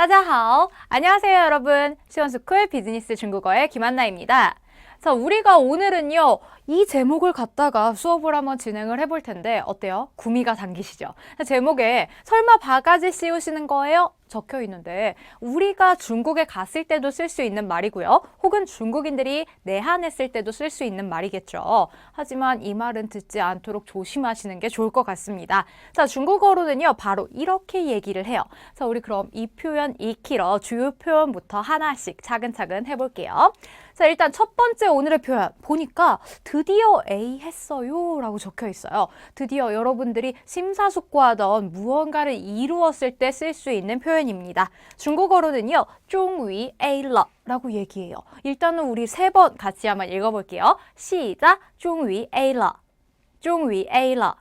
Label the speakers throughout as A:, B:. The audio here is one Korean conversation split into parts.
A: 따자하오. 안녕하세요, 여러분. 시원스쿨 비즈니스 중국어의 김한나입니다. 자, 우리가 오늘은요, 이 제목을 갖다가 수업을 한번 진행을 해볼 텐데, 어때요? 구미가 당기시죠? 제목에 설마 바가지 씌우시는 거예요? 적혀 있는데, 우리가 중국에 갔을 때도 쓸 수 있는 말이고요. 혹은 중국인들이 내한했을 때도 쓸 수 있는 말이겠죠. 하지만 이 말은 듣지 않도록 조심하시는 게 좋을 것 같습니다. 자, 중국어로는요, 바로 이렇게 얘기를 해요. 자, 우리 그럼 이 표현 익히러 주요 표현부터 하나씩 차근차근 해볼게요. 자, 일단 첫 번째 오늘의 표현 보니까 드디어 A 했어요 라고 적혀 있어요. 드디어 여러분들이 심사숙고하던 무언가를 이루었을 때 쓸 수 있는 표현 표현입니다. 중국어로는요, 종위 에일러라고 얘기해요. 일단은 우리 세 번 같이 한번 읽어볼게요. 시작, 종위 에일러, 종위 에일러,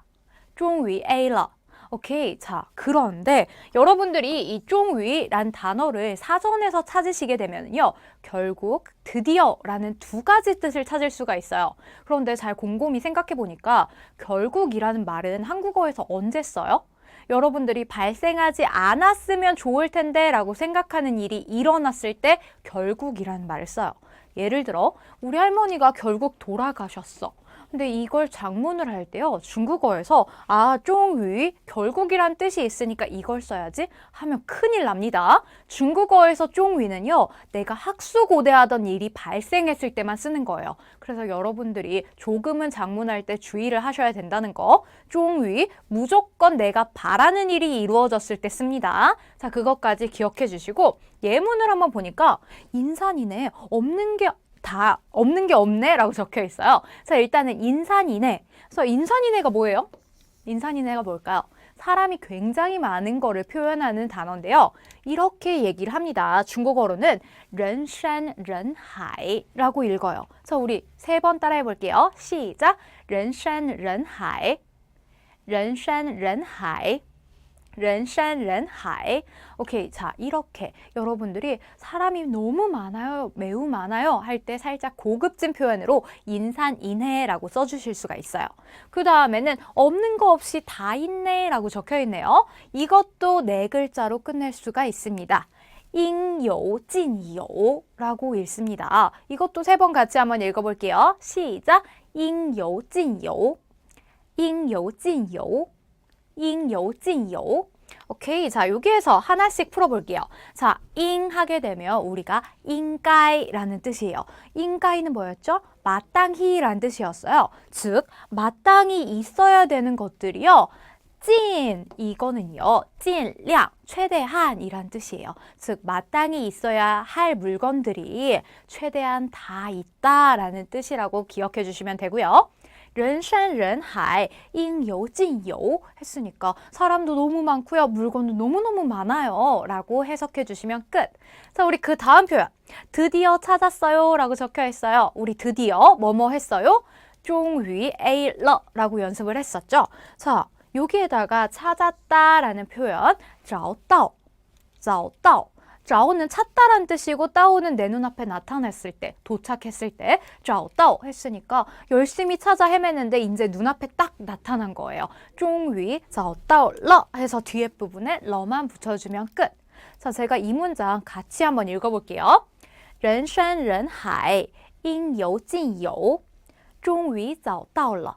A: 종위 에일러. 오케이. 자, 그런데 여러분들이 이 쫑위란 단어를 사전에서 찾으시게 되면요. 결국 드디어라는 두 가지 뜻을 찾을 수가 있어요. 그런데 잘 곰곰이 생각해 보니까 결국이라는 말은 한국어에서 언제 써요? 여러분들이 발생하지 않았으면 좋을 텐데 라고 생각하는 일이 일어났을 때 결국이라는 말을 써요. 예를 들어, 우리 할머니가 결국 돌아가셨어. 근데 이걸 장문을 할 때요. 중국어에서 아, 쫑위 결국이란 뜻이 있으니까 이걸 써야지 하면 큰일 납니다. 중국어에서 쫑위는요. 내가 학수고대하던 일이 발생했을 때만 쓰는 거예요. 그래서 여러분들이 조금은 장문할 때 주의를 하셔야 된다는 거. 쫑위 무조건 내가 바라는 일이 이루어졌을 때 씁니다. 자, 그것까지 기억해 주시고 예문을 한번 보니까 인산이네. 없는 게 다 없는 게 없네라고 적혀 있어요. 자, 일단은 인산인해. 그래서 인산인해가 뭐예요? 인산인해가 뭘까요? 사람이 굉장히 많은 거를 표현하는 단어인데요. 이렇게 얘기를 합니다. 중국어로는 런산 런하이라고 읽어요. 자, 우리 세 번 따라해 볼게요. 시작. 런산 런하이. 런산 런하이. 렌샨, 렌하이. 오케이, 자 이렇게 여러분들이 사람이 너무 많아요, 매우 많아요 할 때 살짝 고급진 표현으로 인산인해라고 써주실 수가 있어요. 그 다음에는 없는 거 없이 다 있네라고 적혀 있네요. 이것도 네 글자로 끝낼 수가 있습니다. 잉요진요라고 읽습니다. 이것도 세 번 같이 한번 읽어볼게요. 시작. 잉요진요, 잉요진요. 잉요진요. 오케이. 자, 여기에서 하나씩 풀어볼게요. 자, 잉 하게 되면 우리가 인가이라는 뜻이에요. 인가이는 뭐였죠? 마땅히라는 뜻이었어요. 즉, 마땅히 있어야 되는 것들이요. 찐 이거는요. 찐량 최대한이란 뜻이에요. 즉 마땅히 있어야 할 물건들이 최대한 다 있다라는 뜻이라고 기억해 주시면 되고요. 人山人海 应有尽有 했으니까 사람도 너무 많고요. 물건도 너무너무 많아요. 라고 해석해 주시면 끝. 자, 우리 그 다음 표현. 드디어 찾았어요. 라고 적혀 있어요. 우리 드디어 뭐뭐 했어요? 终于 A 了 라고 연습을 했었죠. 자, 여기에다가 찾았다라는 표현 找到,找到 找는 찾다란 뜻이고 따오는 내 눈앞에 나타났을 때, 도착했을 때, 找到 했으니까 열심히 찾아 헤매는데 이제 눈앞에 딱 나타난 거예요. 终于 找到了 해서 뒤에 부분에 러만 붙여주면 끝. 자, 제가 이 문장 같이 한번 읽어볼게요. 人山人海应有尽有终于找到了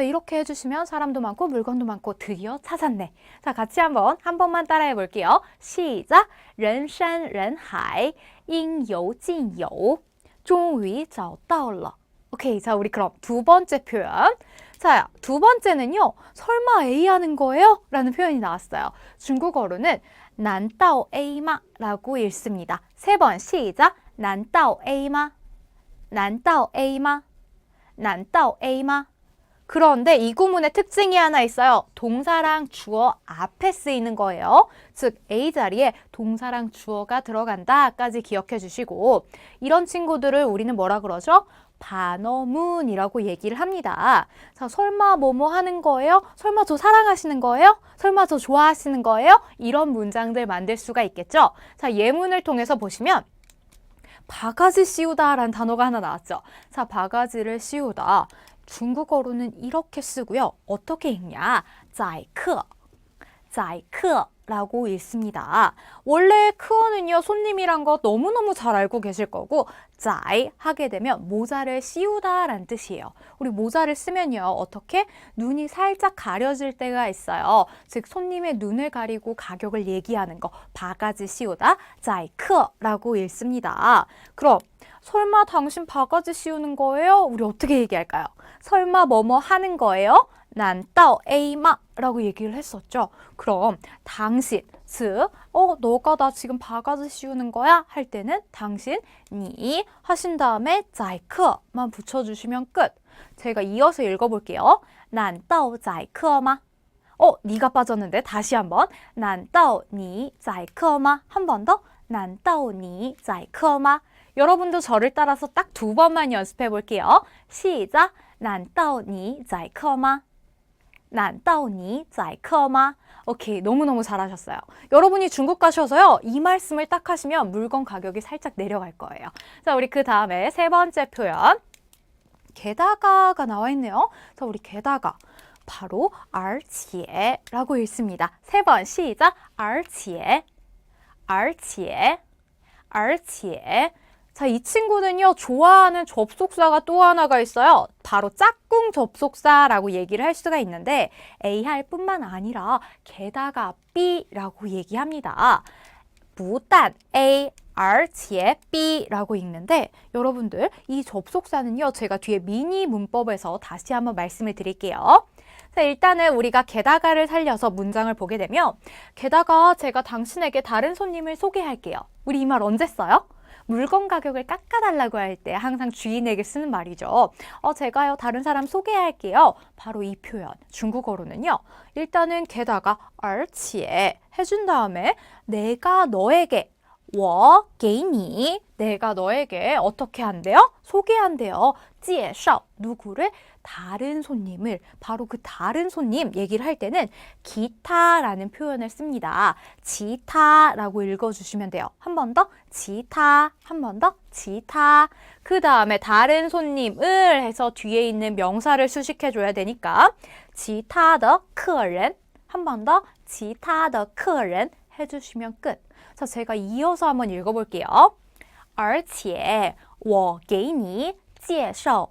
A: 자, 이렇게 해주시면 사람도 많고 물건도 많고 드디어 찾았네. 자, 같이 한번 한 번만 따라해 볼게요. 시작. 人山人海应有尽有终于找到了 오케이. 자, 우리 그럼 두 번째 표현. 자, 두 번째는요. 설마 A 하는 거예요? 라는 표현이 나왔어요. 중국어로는 난따오 A마 라고 읽습니다. 세 번 시작. 난따오 A마 난따오 A마 난따오 A마 그런데 이 구문의 특징이 하나 있어요. 동사랑 주어 앞에 쓰이는 거예요. 즉 A 자리에 동사랑 주어가 들어간다까지 기억해 주시고 이런 친구들을 우리는 뭐라 그러죠? 반어문이라고 얘기를 합니다. 자, 설마 뭐뭐 하는 거예요? 설마 저 사랑하시는 거예요? 설마 저 좋아하시는 거예요? 이런 문장들 만들 수가 있겠죠? 자, 예문을 통해서 보시면 바가지 씌우다라는 단어가 하나 나왔죠. 자, 바가지를 씌우다. 중국어로는 이렇게 쓰고요. 어떻게 읽냐? 자이크, 자이크. 라고 읽습니다. 원래 크어는요, 손님이란 거 너무너무 잘 알고 계실 거고, 짜이 하게 되면 모자를 씌우다 라는 뜻이에요. 우리 모자를 쓰면요, 어떻게? 눈이 살짝 가려질 때가 있어요. 즉, 손님의 눈을 가리고 가격을 얘기하는 거, 바가지 씌우다, 짜이 크어 라고 읽습니다. 그럼, 설마 당신 바가지 씌우는 거예요? 우리 어떻게 얘기할까요? 설마 뭐뭐 하는 거예요? 난 따오 에이마 라고 얘기를 했었죠. 그럼 당신, 즉, 어, 너가 나 지금 바가지 씌우는 거야? 할 때는 당신, 니 하신 다음에 자이크만 붙여주시면 끝. 제가 이어서 읽어볼게요. 난 따오 자이크마. 어, 니가 빠졌는데 다시 한번. 난 따오 니 자이크마. 한 번 더. 난 따오 니 자이크마. 여러분도 저를 따라서 딱 두 번만 연습해 볼게요. 시작. 难道你在课吗?难道你在课吗? 오케이, 너무너무 잘하셨어요. 여러분이 중국 가셔서요, 이 말씀을 딱 하시면 물건 가격이 살짝 내려갈 거예요. 자, 우리 그 다음에 세 번째 표현. 게다가가 나와 있네요. 자, 우리 게다가. 바로 而且라고 읽습니다. 세 번 시작. 而且,而且,而且. 자, 이 친구는요, 좋아하는 접속사가 또 하나가 있어요. 바로 짝꿍 접속사라고 얘기를 할 수가 있는데, AR 뿐만 아니라, 게다가 B라고 얘기합니다. 무단 A, R, T에 B라고 읽는데, 여러분들, 이 접속사는요, 제가 뒤에 미니 문법에서 다시 한번 말씀을 드릴게요. 자, 일단은 우리가 게다가를 살려서 문장을 보게 되면, 게다가 제가 당신에게 다른 손님을 소개할게요. 우리 이 말 언제 써요? 물건 가격을 깎아달라고 할 때 항상 주인에게 쓰는 말이죠. 어, 제가요, 다른 사람 소개할게요. 바로 이 표현. 중국어로는요. 일단은 게다가 而且 해준 다음에 내가 너에게 我给你 내가 너에게 어떻게 한대요? 소개한대요. 介绍 누구를 다른 손님을 바로 그 다른 손님 얘기를 할 때는 기타라는 표현을 씁니다. 지타라고 읽어주시면 돼요. 한 번 더 지타 한 번 더 지타 그 다음에 다른 손님을 해서 뒤에 있는 명사를 수식해 줘야 되니까 지타 더客人 한 번 더 지타 더 客人 해주시면 끝. 자, 제가 이어서 한번 읽어볼게요. 而且我给你介绍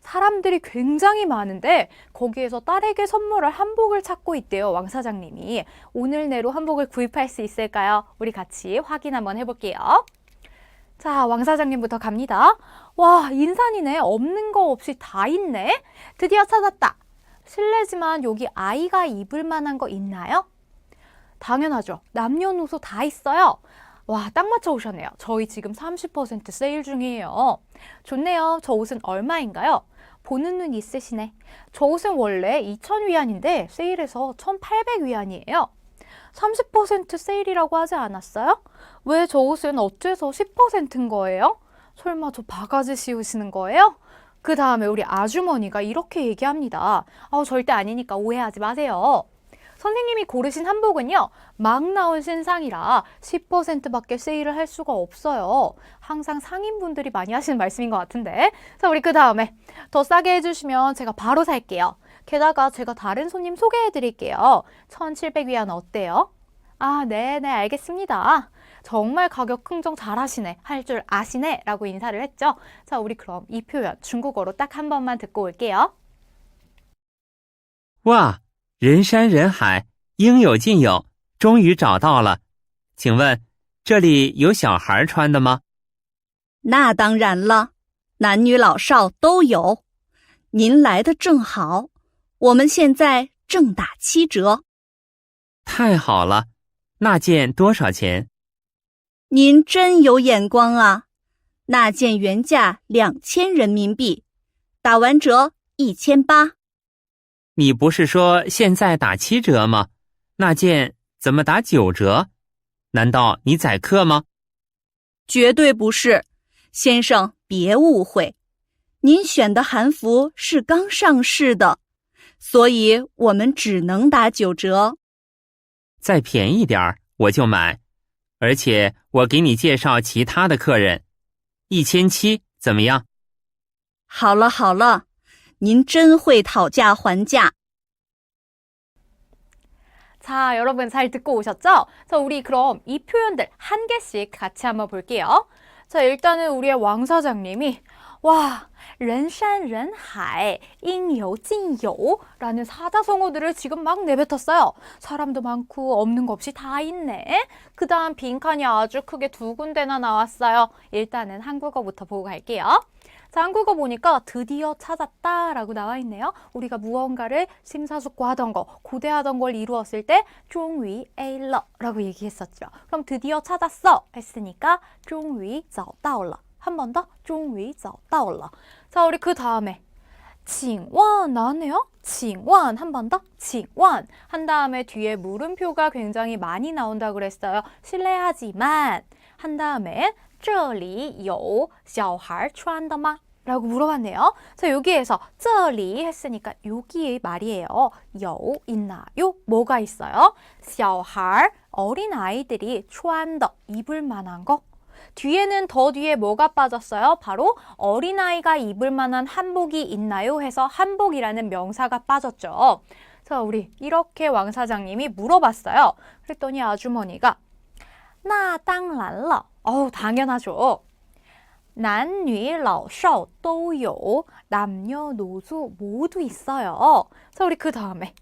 A: 사람들이 굉장히 많은데 거기에서 딸에게 선물할 한복을 찾고 있대요. 왕 사장님이. 오늘 내로 한복을 구입할 수 있을까요? 우리 같이 확인 한번 해볼게요. 자, 왕 사장님부터 갑니다. 와, 인산이네. 없는 거 없이 다 있네. 드디어 찾았다. 실례지만 여기 아이가 입을 만한 거 있나요? 당연하죠. 남녀노소 다 있어요. 와, 딱 맞춰 오셨네요. 저희 지금 30% 세일 중이에요. 좋네요. 저 옷은 얼마인가요? 보는 눈 있으시네. 저 옷은 원래 2,000위안인데 세일해서 1,800위안이에요. 30% 세일이라고 하지 않았어요? 왜 저 옷은 어째서 10%인 거예요? 설마 저 바가지 씌우시는 거예요? 그 다음에 우리 아주머니가 이렇게 얘기합니다. 아, 절대 아니니까 오해하지 마세요. 선생님이 고르신 한복은요, 막 나온 신상이라 10%밖에 세일을 할 수가 없어요. 항상 상인분들이 많이 하시는 말씀인 것 같은데. 자, 우리 그 다음에 더 싸게 해주시면 제가 바로 살게요. 게다가 제가 다른 손님 소개해 드릴게요. 1,700위안 어때요? 아, 네네, 알겠습니다. 정말 가격 흥정 잘하시네, 할 줄 아시네 라고 인사를 했죠. 자, 우리 그럼 이 표현 중국어로 딱 한 번만 듣고 올게요.
B: 와! 人山人海，应有尽有，终于找到了。请问这里有小孩穿的吗？
C: 那当然了，男女老少都有。您来的正好，我们现在正打七折。
B: 太好了，那件多少钱？
C: 您真有眼光啊！那件原价两千人民币，打完折一千八。
B: 你不是说现在打七折吗？那件怎么打九折？难道你宰客吗？
C: 绝对不是，先生别误会，您选的韩服是刚上市的，所以我们只能打九折。
B: 再便宜点儿我就买，而且我给你介绍其他的客人，一千七怎么样？
C: 好了好了，您真会讨价还价。
A: 자, 여러분 잘 듣고 오셨죠? 자, 우리 그럼 이 표현들 한 개씩 같이 한번 볼게요. 자, 일단은 우리의 왕 사장님이 와, 人山人海, 应有尽有 라는 사자성어들을 지금 막 내뱉었어요. 사람도 많고 없는 거 없이 다 있네. 그 다음 빈칸이 아주 크게 두 군데나 나왔어요. 일단은 한국어부터 보고 갈게요. 자, 한국어 보니까 드디어 찾았다 라고 나와 있네요. 우리가 무언가를 심사숙고하던 거, 고대하던 걸 이루었을 때 종위 에일러 라고 얘기했었죠. 그럼 드디어 찾았어 했으니까 종위 找到了. 한 번 더, 종위 找到了. 자, 우리 그 다음에 칭원 나왔네요. 칭원 한 번 더. 칭원 한 다음에 뒤에 물음표가 굉장히 많이 나온다 그랬어요. 실례하지만 한 다음에 这里有小孩穿的吗? 라고 물어봤네요. 자, 여기에서 这里 했으니까 여기 말이에요. 有 있나요? 뭐가 있어요? 小孩 어린 아이들이 穿的 입을 만한 거. 뒤에는 더 뒤에 뭐가 빠졌어요? 바로 어린아이가 입을 만한 한복이 있나요? 해서 한복이라는 명사가 빠졌죠. 자, 우리 이렇게 왕 사장님이 물어봤어요. 그랬더니 아주머니가 那当然了. 어우, 당연하죠. 男女老少都有 남녀노소 모두 있어요. 자, 우리 그 다음에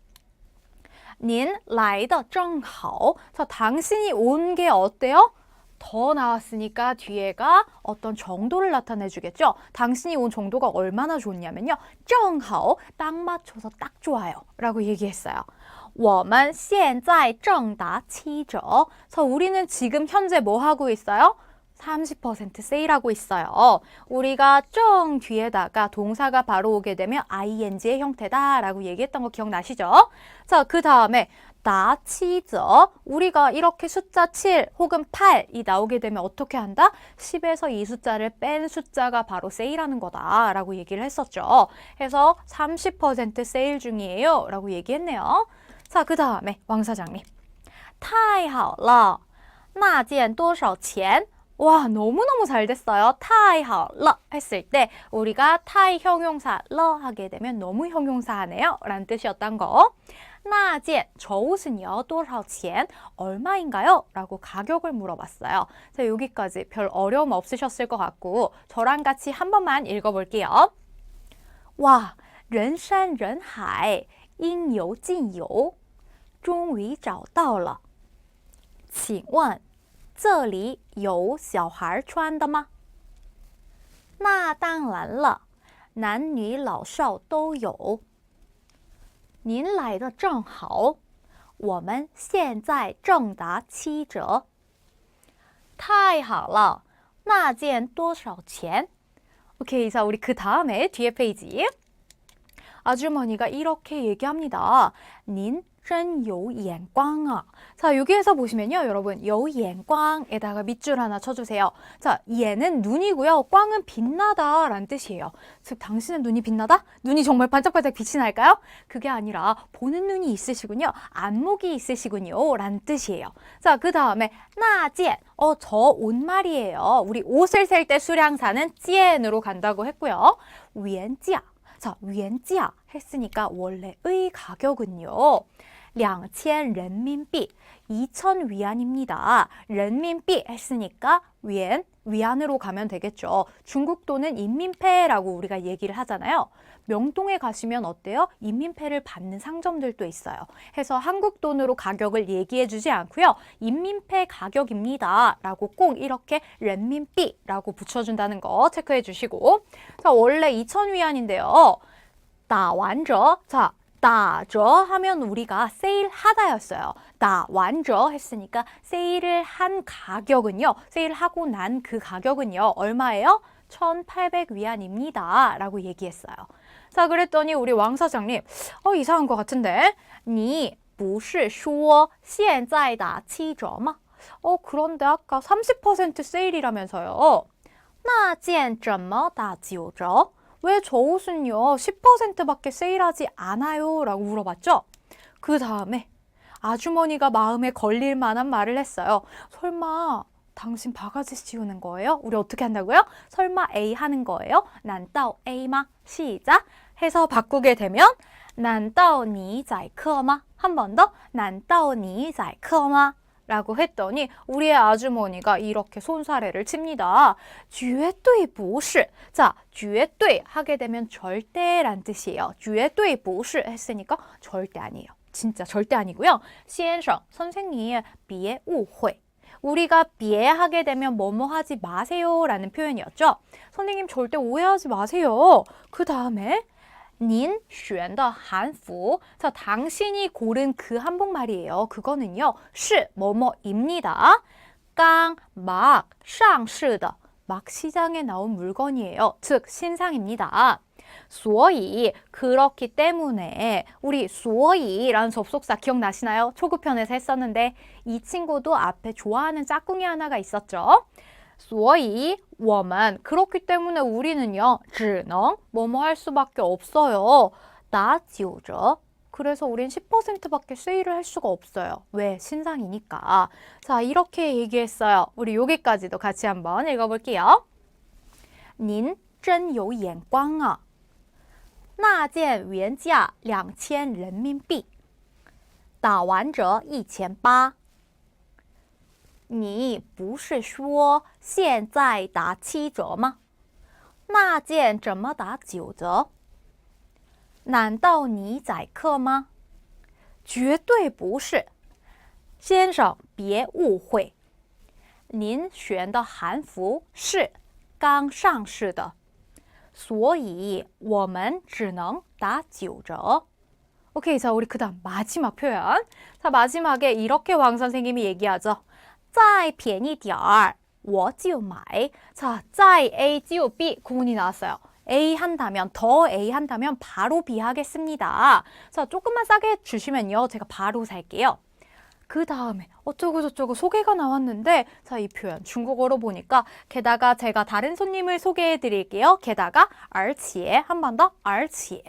A: 您来的正好. 자, 당신이 온 게 어때요? 더 나왔으니까 뒤에가 어떤 정도를 나타내 주겠죠. 당신이 온 정도가 얼마나 좋냐면요. 正好, 딱 맞춰서 딱 좋아요. 라고 얘기했어요. 我们现在正打七折. 그래서 우리는 지금 현재 뭐 하고 있어요? 30% 세일하고 있어요. 우리가 정 뒤에다가 동사가 바로 오게 되면 ing의 형태다라고 얘기했던 거 기억나시죠? 자, 그 다음에 다 치저 우리가 이렇게 숫자 7 혹은 8이 나오게 되면 어떻게 한다? 10에서 이 숫자를 뺀 숫자가 바로 세일하는 거다라고 얘기를 했었죠. 해서 30% 세일 중이에요 라고 얘기했네요. 자, 그 다음에 왕 사장님. 太好了那件多少钱? 와, 너무너무 잘 됐어요. 太好了 했을 때 우리가 太 형용사 了 하게 되면 너무 형용사 하네요. 라는 뜻이었던 거. 那件 저 옷은요, 多少钱? 얼마인가요? 라고 가격을 물어봤어요. 자, 여기까지 별 어려움 없으셨을 것 같고 저랑 같이 한 번만 읽어볼게요. 와, 人山人海,应有尽有, 终于找到了.请问这里有小孩穿的吗？那当然了，男女老少都有。您来的正好，我们现在正打七折。太好了，那件多少钱？오케이, 자 우리 그 다음에 뒤에 페이지. 아주머니가 이렇게 얘기합니다. 닌 真有眼光啊. 자, 여기에서 보시면요, 여러분, 有眼光에다가 밑줄 하나 쳐주세요. 자, 얘는 눈이고요, 꽝은 빛나다 라는 뜻이에요. 즉, 당신은 눈이 빛나다? 눈이 정말 반짝반짝 빛이 날까요? 그게 아니라 보는 눈이 있으시군요, 안목이 있으시군요 라는 뜻이에요. 자, 그 다음에 나지엔, 어, 저 옷 말이에요. 우리 옷을 셀 때 수량사는 지엔으로 간다고 했고요. 위엔지야. 자, 위엔지야 했으니까 원래의 가격은요. 2,000 렌민비, 2,000 위안입니다. 렌민비 했으니까 위엔, 위안으로 가면 되겠죠. 중국 돈은 인민폐라고 우리가 얘기를 하잖아요. 명동에 가시면 어때요? 인민폐를 받는 상점들도 있어요. 해서 한국 돈으로 가격을 얘기해 주지 않고요. 인민폐 가격입니다. 라고 꼭 이렇게 렌민비라고 붙여준다는 거 체크해 주시고. 자, 원래 2,000 위안인데요. 나 완저. 자, 따저 하면 우리가 세일하다였어요. 따완저 했으니까 세일을 한 가격은요. 세일하고 난 그 가격은요. 얼마예요? 1,800 위안입니다. 라고 얘기했어요. 자, 그랬더니 우리 왕 사장님, 어, 이상한 것 같은데? 你不是说现在打七折吗? 어, 그런데 아까 30% 세일이라면서요. 那件怎么打九折? 왜 저 옷은요 10%밖에 세일하지 않아요? 라고 물어봤죠. 그 다음에 아주머니가 마음에 걸릴 만한 말을 했어요. 설마 당신 바가지 씌우는 거예요? 우리 어떻게 한다고요? 설마 A 하는 거예요? 난 따오 A마 시작 해서 바꾸게 되면 난 따오 니 자이커마 한 번 더 난 따오 니 자이커마 라고 했더니 우리의 아주머니가 이렇게 손사래를 칩니다. 쥐엣도이 자, 쥐엣도이 하게 되면 절대란 뜻이에요. 쥐엣도이 했으니까 절대 아니에요. 진짜 절대 아니고요. 시엔성 선생님 비에 우회. 우리가 비애하게 되면 뭐뭐 하지 마세요라는 표현이었죠. 선생님 절대 오해하지 마세요. 그 다음에 닌 쉔더 한부. 자, 당신이 고른 그 한복말이에요. 그거는요. 시 뭐뭐입니다. 깡, 막, 상시의 막 시장에 나온 물건이에요. 즉 신상입니다. 소이 그렇기 때문에 우리 소이라는 접속사 기억나시나요? 초급편에서 했었는데 이 친구도 앞에 좋아하는 짝꿍이 하나가 있었죠. 소이 我们 그렇기 때문에 우리는요. 只能 뭐뭐 할 수밖에 없어요. 打九折 그래서 우린 10%밖에 세일을 할 수가 없어요. 왜? 신상이니까. 자, 이렇게 얘기했어요. 우리 여기까지도 같이 한번 읽어볼게요. 您真有眼光啊！那件原价两千人民币，打完折一千八。 你不是说现在打七折吗？那件怎么打九折？难道你宰客吗？绝对不是，先生，别误会，您选的韩服是刚上市的。所以我们只能打九折。 오케이, 자 우리 그다음 마지막 표현. 자 마지막에 이렇게 왕 선생님이 얘기하죠. 再便宜点儿,我就买. 자, 再 A 就 B 구문이 나왔어요. A 한다면 더 A 한다면 바로 B 하겠습니다. 자, 조금만 싸게 주시면요. 제가 바로 살게요. 그 다음에 어쩌고 저쩌고 소개가 나왔는데 자 이 표현 중국어로 보니까 게다가 제가 다른 손님을 소개해 드릴게요. 게다가 而且 한 번 더 而且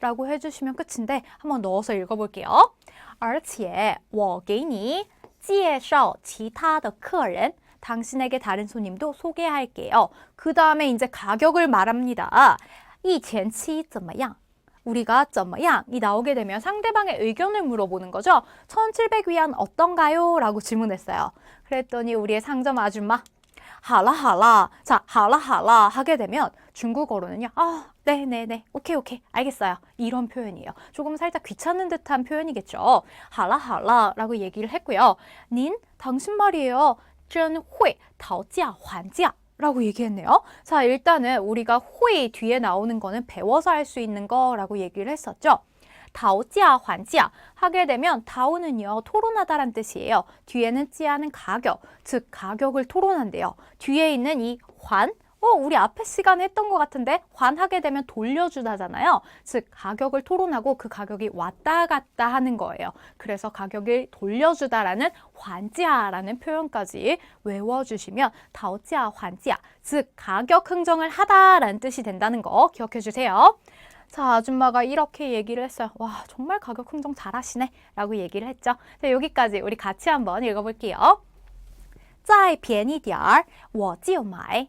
A: 라고 해주시면 끝인데 한번 넣어서 읽어볼게요. 而且我给你 介绍其他的客人 당신에게 다른 손님도 소개할게요. 그 다음에 이제 가격을 말합니다. 一千七怎么样? 우리가 怎么样이 나오게 되면 상대방의 의견을 물어보는 거죠. 1700위안 어떤가요? 라고 질문했어요. 그랬더니 우리의 상점 아줌마 好了好了 자, 好了好了 하게 되면 중국어로는요. 아, 네네네. 오케이 오케이. 알겠어요. 이런 표현이에요. 조금 살짝 귀찮은 듯한 표현이겠죠. 好了好了 라고 얘기를 했고요. 닌 당신 말이에요. 真会讨价还价 라고 얘기했네요. 자, 일단은 우리가 회 뒤에 나오는 거는 배워서 할 수 있는 거라고 얘기를 했었죠. 다오지아 환지아 하게 되면 다오는요 토론하다란 뜻이에요. 뒤에는 찌하는 가격, 즉 가격을 토론한대요. 뒤에 있는 이 환, 어 우리 앞에 시간에 했던 것 같은데 환하게 되면 돌려주다잖아요. 즉 가격을 토론하고 그 가격이 왔다 갔다 하는 거예요. 그래서 가격을 돌려주다라는 환지아라는 표현까지 외워주시면 다오지아 환지아, 즉 가격 흥정을 하다라는 뜻이 된다는 거 기억해 주세요. 자, 아줌마가 이렇게 얘기를 했어요. 와, 정말 가격 흥정 잘하시네. 라고 얘기를 했죠. 자, 여기까지 우리 같이 한번 읽어볼게요. 再便宜点儿,我就买.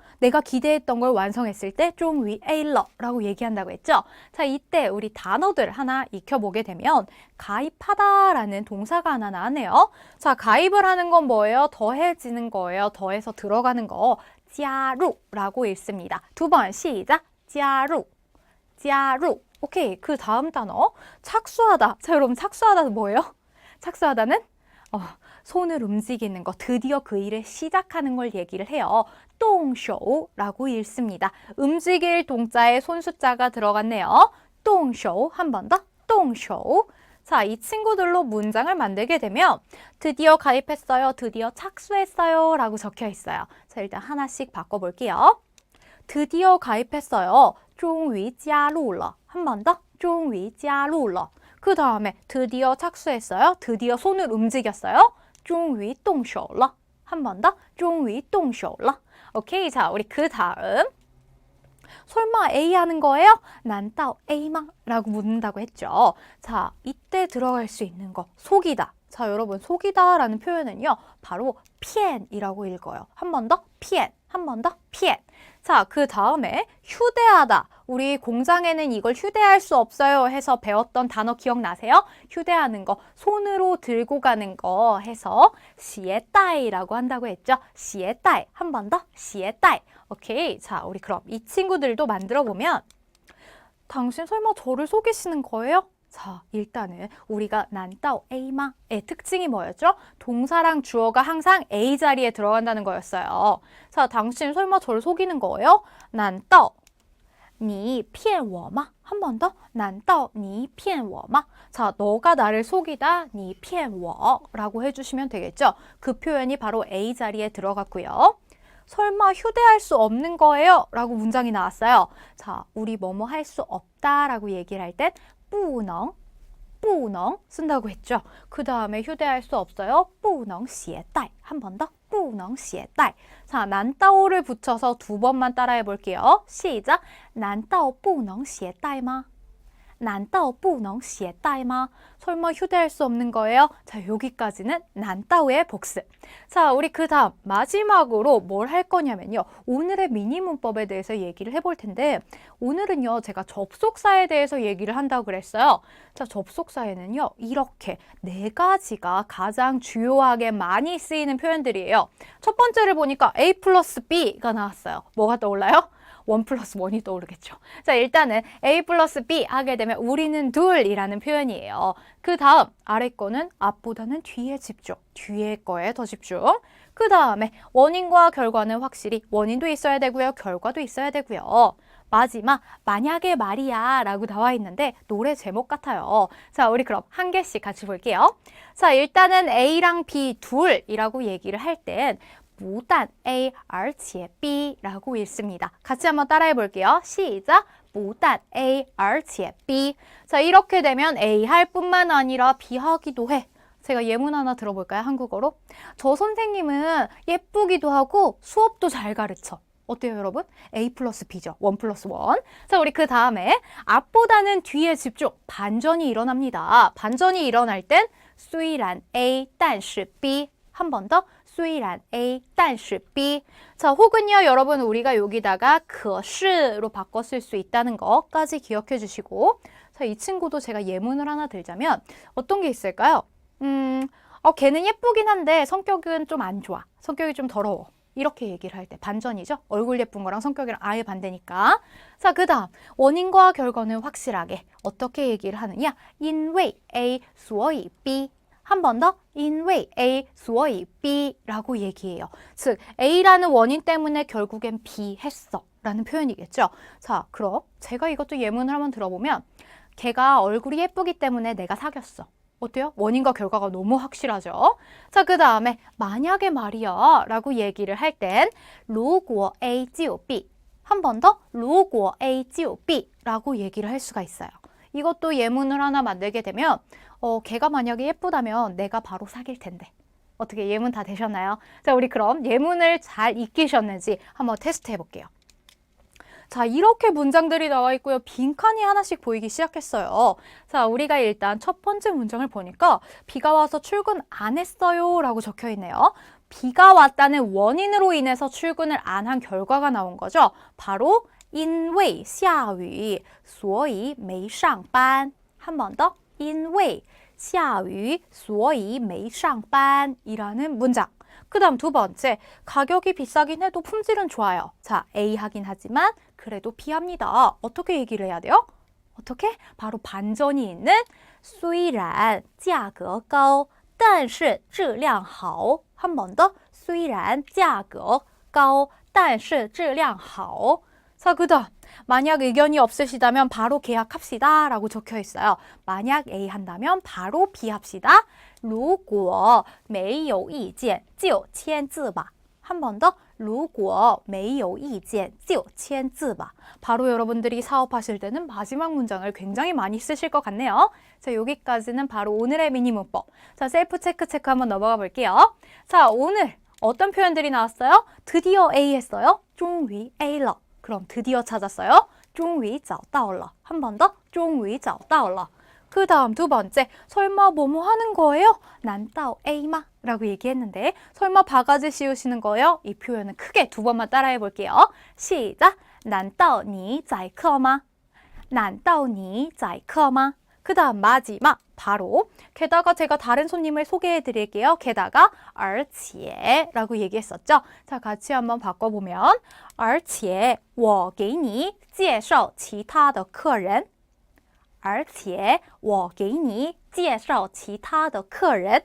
A: 내가 기대했던 걸 완성했을 때 종위 에일러라고 얘기한다고 했죠. 자 이때 우리 단어들 하나 익혀보게 되면 가입하다라는 동사가 하나 나왔네요. 자 가입을 하는 건 뭐예요? 더해지는 거예요. 더해서 들어가는 거 자루라고 읽습니다. 두 번 시작 자루 자루 오케이. 그 다음 단어 착수하다. 자, 여러분 착수하다는 뭐예요? 착수하다는 어, 손을 움직이는 거, 드디어 그 일을 시작하는 걸 얘기를 해요. 똥쇼라고 읽습니다. 움직일 동자에 손 숫자가 들어갔네요. 똥쇼 한 번 더. 똥쇼. 자, 이 친구들로 문장을 만들게 되면 드디어 가입했어요, 드디어 착수했어요 라고 적혀 있어요. 자, 일단 하나씩 바꿔볼게요. 드디어 가입했어요. 终于加入了. 한 번 더. 终于加入了. 그 다음에 드디어 착수했어요. 드디어 손을 움직였어요. 종위 동쇼러. 한번 더. 종위 동쇼러. 오케이. 자, 우리 그 다음. 설마 A 하는 거예요? 난따 A망? 라고 묻는다고 했죠. 자, 이때 들어갈 수 있는 거 속이다, 자, 여러분 속이다 라는 표현은요. 바로 피엔이라고 읽어요. 한 번 더 피엔. 한 번 더 피엔. 자, 그 다음에 휴대하다. 우리 공장에는 이걸 휴대할 수 없어요 해서 배웠던 단어 기억나세요? 휴대하는 거, 손으로 들고 가는 거 해서 시에따이라고 한다고 했죠? 시에따이. 한 번 더 시에따이. 오케이. 자, 우리 그럼 이 친구들도 만들어 보면 당신 설마 저를 속이시는 거예요? 자, 일단은 우리가 난따오 A마의 특징이 뭐였죠? 동사랑 주어가 항상 A 자리에 들어간다는 거였어요. 자, 당신 설마 저를 속이는 거예요? 난따오 你骗我吗? 한 번 더. 难道你骗我吗? 자, 너가 나를 속이다. 你骗我라고 해주시면 되겠죠? 그 표현이 바로 A 자리에 들어갔고요. 설마 휴대할 수 없는 거예요? 라고 문장이 나왔어요. 자, 우리 뭐뭐 할 수 없다 라고 얘기를 할 땐 뿌능, 뿌능 쓴다고 했죠. 그 다음에 휴대할 수 없어요. 뿌능 시에따이. 한번 더. 뿌능 시에따이. 자, 난따오를 붙여서 두 번만 따라해 볼게요. 시작. 난따오 뿌능 시에따이마. 난따오 뿌능 시에따이마. 설마 휴대할 수 없는 거예요? 자, 여기까지는 난따오의 복습. 자, 우리 그 다음 마지막으로 뭘 할 거냐면요. 오늘의 미니 문법에 대해서 얘기를 해볼 텐데 오늘은요. 제가 접속사에 대해서 얘기를 한다고 그랬어요. 자, 접속사에는요. 이렇게 네 가지가 가장 주요하게 많이 쓰이는 표현들이에요. 첫 번째를 보니까 A 플러스 B가 나왔어요. 뭐가 떠올라요? 원 플러스 원이 떠오르겠죠. 자, 일단은 A 플러스 B 하게 되면 우리는 둘이라는 표현이에요. 그 다음 아래 거는 앞보다는 뒤에 집중. 뒤에 거에 더 집중. 그 다음에 원인과 결과는 확실히 원인도 있어야 되고요. 결과도 있어야 되고요. 마지막 만약에 말이야 라고 나와 있는데 노래 제목 같아요. 자, 우리 그럼 한 개씩 같이 볼게요. 자, 일단은 A랑 B 둘이라고 얘기를 할 땐 무단 A, 而且 B라고 읽습니다. 같이 한번 따라해 볼게요. 시작! 무단 A, 而且 B. 자, 이렇게 되면 A 할 뿐만 아니라 B 하기도 해. 제가 예문 하나 들어볼까요? 한국어로. 저 선생님은 예쁘기도 하고 수업도 잘 가르쳐. 어때요, 여러분? A 플러스 B죠. 원 플러스 원. 자, 우리 그 다음에 앞보다는 뒤에 집중. 반전이 일어납니다. 반전이 일어날 땐 虽然 A, 但是 B. 한 번 더. 虽然 A, 但是 B. 자, 혹은요, 여러분, 우리가 여기다가 可是로 바꿔 쓸 수 있다는 것까지 기억해 주시고. 자, 이 친구도 제가 예문을 하나 들자면 어떤 게 있을까요? 음, 어, 걔는 예쁘긴 한데 성격은 좀 안 좋아. 성격이 좀 더러워. 이렇게 얘기를 할 때 반전이죠. 얼굴 예쁜 거랑 성격이랑 아예 반대니까. 자, 그 다음 원인과 결과는 확실하게 어떻게 얘기를 하느냐? 因为 A, 所以 B. 한 번 더. 因为 A, 所以 B라고 얘기해요. 즉, A라는 원인 때문에 결국엔 B 했어. 라는 표현이겠죠. 자, 그럼 제가 이것도 예문을 한번 들어보면 걔가 얼굴이 예쁘기 때문에 내가 사귀었어. 어때요? 원인과 결과가 너무 확실하죠? 자, 그 다음에 만약에 말이야 라고 얘기를 할 땐 如果 A 就 B 한 번 더 如果 A 就 B 라고 얘기를 할 수가 있어요. 이것도 예문을 하나 만들게 되면 어, 걔가 만약에 예쁘다면 내가 바로 사귈 텐데. 어떻게 예문 다 되셨나요? 자, 우리 그럼 예문을 잘 익히셨는지 한번 테스트 해볼게요. 자, 이렇게 문장들이 나와 있고요. 빈칸이 하나씩 보이기 시작했어요. 자, 우리가 일단 첫 번째 문장을 보니까 비가 와서 출근 안 했어요 라고 적혀 있네요. 비가 왔다는 원인으로 인해서 출근을 안 한 결과가 나온 거죠. 바로 因为下雨所以没上班. 한 번 더. 因为下雨所以没上班 이라는 문장. 그 다음 두 번째, 가격이 비싸긴 해도 품질은 좋아요. 자, A 하긴 하지만 그래도 B 합니다. 어떻게 얘기를 해야 돼요? 어떻게? 바로 반전이 있는 虽然价格高但是质量好. 한 번 더. 虽然价格高但是质量好. 자, 그 다음 만약 의견이 없으시다면 바로 계약합시다 라고 적혀 있어요. 만약 A 한다면 바로 B 합시다. 如果没有意见就签字吧. 한 번 더. 如果没有意见就签字吧. 바로 여러분들이 사업하실 때는 마지막 문장을 굉장히 많이 쓰실 것 같네요. 자, 여기까지는 바로 오늘의 미니 문법. 자, 셀프 체크 체크 한번 넘어가 볼게요. 자, 오늘 어떤 표현들이 나왔어요? 드디어 A 했어요. 终于 A 了. 그럼 드디어 찾았어요. 终于找到了. 한 번 더. 终于找到了. 그 다음 두 번째, 설마 뭐뭐 하는 거예요? 난따오 에이마 라고 얘기했는데, 설마 바가지 씌우시는 거예요? 이 표현은 크게 두 번만 따라해 볼게요. 시작! 난따오 니 자이커마? 난따오 니 자이커마? 그 다음 마지막, 바로. 게다가 제가 다른 손님을 소개해 드릴게요. 게다가, 而且 라고 얘기했었죠. 자, 같이 한번 바꿔보면, 而且我给你介绍其他的客人。而且我给你介绍其他的客人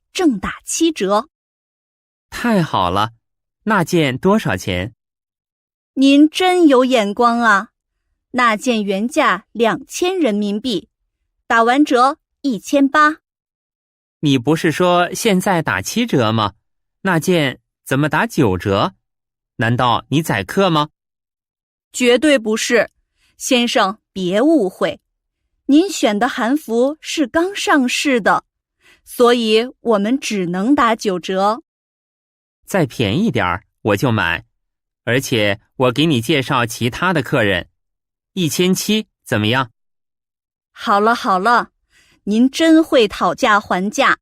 C: 正打七折。
B: 太好了，那件多少钱？
C: 您真有眼光啊！那件原价两千人民币，打完折一千八。
B: 你不是说现在打七折吗？那件怎么打九折？难道你宰客吗？
C: 绝对不是，先生，别误会。您选的韩服是刚上市的，所以我们只能打九折。
B: 再便宜点儿我就买，而且我给你介绍其他的客人，一千七怎么样？
C: 好了好了，您真会讨价还价。